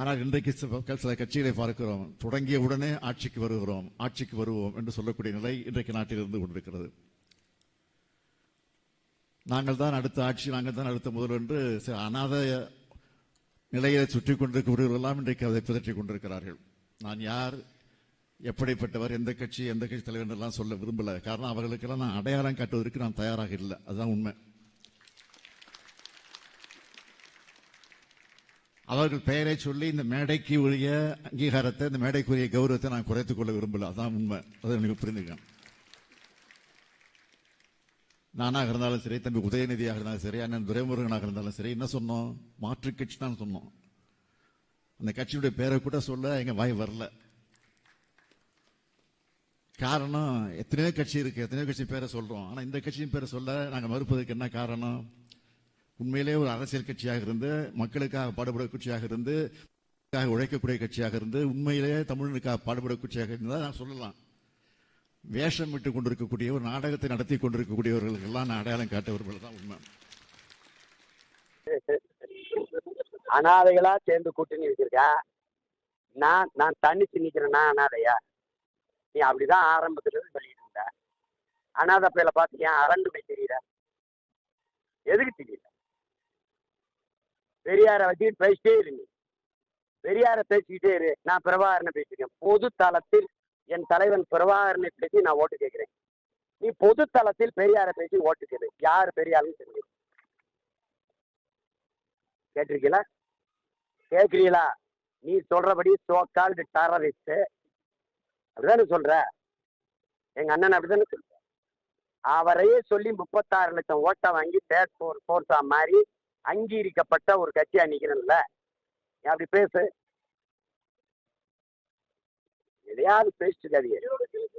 ஆனால் இன்றைக்கு சில சில கட்சிகளை பார்க்கிறோம். தொடங்கிய உடனே ஆட்சிக்கு வருகிறோம். ஆட்சிக்கு வருவோம் என்று சொல்லக்கூடிய நிலை இன்றைக்கு நாட்டில் இருந்து கொண்டிருக்கிறது. நாங்கள் தான் அடுத்த ஆட்சி நாங்கள் தான் அடுத்த முதல் என்று சில அநாத நிலையை சுற்றி கொண்டிருக்கிறவர்களெல்லாம் இன்றைக்கு அதை பிதற்றி கொண்டிருக்கிறார்கள். நான் யார் எப்படிப்பட்டவர் எந்த கட்சி எந்த கட்சி தலைவர் எல்லாம் சொல்ல விரும்பல. காரணம் அவர்களுக்கெல்லாம் நான் அடையாளம் காட்டுவதற்கு நான் தயாராக இல்லை. அதுதான் உண்மை. அவர்கள் பெயரை சொல்லி இந்த மேடைக்கு உரிய அங்கீகாரத்தை இந்த மேடைக்குரிய கௌரவத்தை நான் குறைத்துக் கொள்ள விரும்பல. அதான் உண்மை. அதை எனக்கு புரிந்துக்கணும் நானாக இருந்தாலும் சரி தம்பி உதயநிதியாக இருந்தாலும் சரி அண்ணன் துரைமுருகனாக இருந்தாலும் சரி என்ன சொன்னோம்? மாற்று கட்சி தான் சொன்னோம். அந்த கட்சியுடைய பேரை கூட சொல்ல எங்க வாய் வரல. காரணம் எத்தனையோ கட்சி இருக்கு. எத்தனையோ கட்சி பேரை சொல்றோம். ஆனா இந்த கட்சியின் பேரை சொல்ல நாங்க மறுப்பதற்கு என்ன காரணம்? உண்மையிலே ஒரு அரசியல் கட்சியாக இருந்து மக்களுக்காக பாடுபட கட்சியாக இருந்து உழைக்கக்கூடிய கட்சியாக இருந்து உண்மையிலேயே தமிழனுக்காக பாடுபட கட்சியாக இருந்தால் நான் சொல்லலாம். வேஷம் விட்டு கொண்டிருக்கக்கூடிய ஒரு நாடகத்தை நடத்தி கொண்டிருக்கக்கூடியவர்களுக்கெல்லாம் நான் அடையாளம் காட்டவர்கள் தான் உண்மை. அனாதைகளா சேர்ந்து கூட்டணி வச்சிருக்கா நான் நான் தனிச்சு நிக்கிறேன்னா அனாதையா நீ அப்படிதான் ஆரம்பத்துல சொல்லிட்டு இருந்த. அனாதை பையில பார்த்து ஏன் அரண்டு போய் தெரியல எதுக்கு தெரியல பெரியாரை வச்சு பேசிட்டே இருங்க பெரியாரை பேசிக்கிட்டே இரு. நான் பிரபாகரனை பேசியிருக்கேன் பொது தளத்தில் என் தலைவன் பிரபாகரனை பேசி நான் ஓட்டு கேட்கிறேன். நீ பொது தளத்தில் பெரியாரை பேசி ஓட்டு கேளு. யார் பெரியாருன்னு தெரியும் கேட்டிருக்கீங்களா? கேட்குறீங்களா? நீ சொல்றபடி சோக்கால்டு டெரரிஸ்ட் அப்படிதானே சொல்ற? எங்க அண்ணன் அப்படிதானே சொல்ற? அவரையே சொல்லி முப்பத்தாறு லட்சம் ஓட்டை வாங்கி தேர்ட் ஃபோர் ஃபோர்ஸா மாதிரி அங்கீகரிக்கப்பட்ட ஒரு கட்சியா நிக்கிறேன்ல அப்படி பேசு? எதையாவது பேசிட்டு இருக்காதீங்க.